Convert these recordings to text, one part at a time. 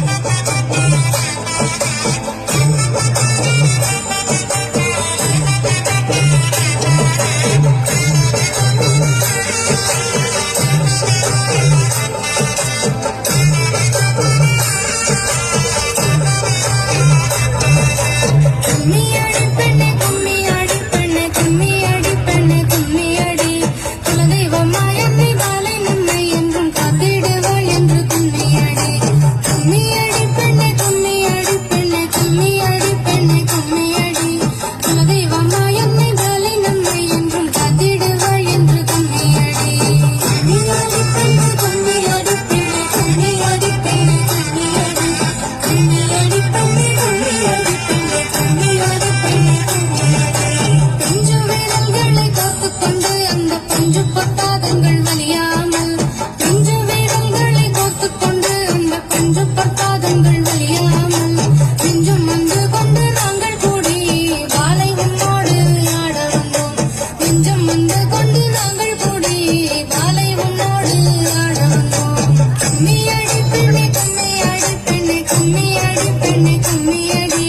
Dios. கொஞ்சம் பொட்டாதங்கள் வலியாமல் கொஞ்ச வேதங்களை கோத்துக்கொண்டு அந்த கொஞ்சம் பொட்டாதங்கள் வலியாமல் நெஞ்சும் வந்து கொண்டு நாங்கள் கூடி வாழை உன்னோடு ஆட வந்தோம். நெஞ்சம் வந்து கொண்டு நாங்கள் கூடி வாழை உன்னோடு ஆட வந்தோம். கம்மியடி பெண்ணே கம்மியடி பெண்ணே கம்மியடி பெண்ணே கம்மியடி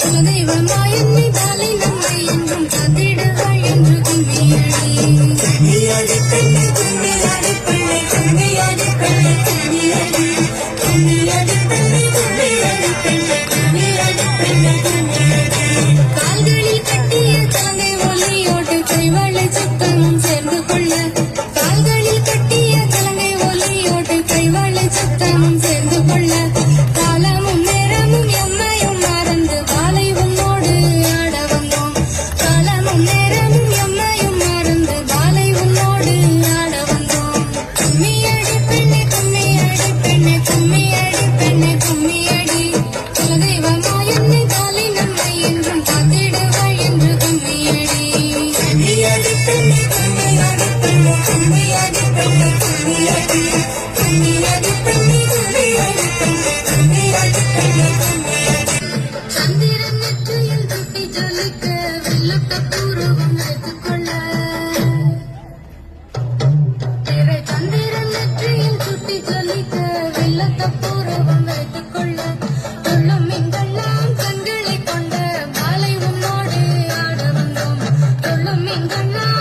குலதெய்வமா கண்ணியாடி பிள்ளை கண்ணியாடி பிள்ளை கண்ணியாடி கண்ணியாடி சந்திரன் நெற்றியில் தொட்டி ஜொலிக்க வெள்ளட்ட பூர்வம் வைத்துக் கொள்ள கண்ணா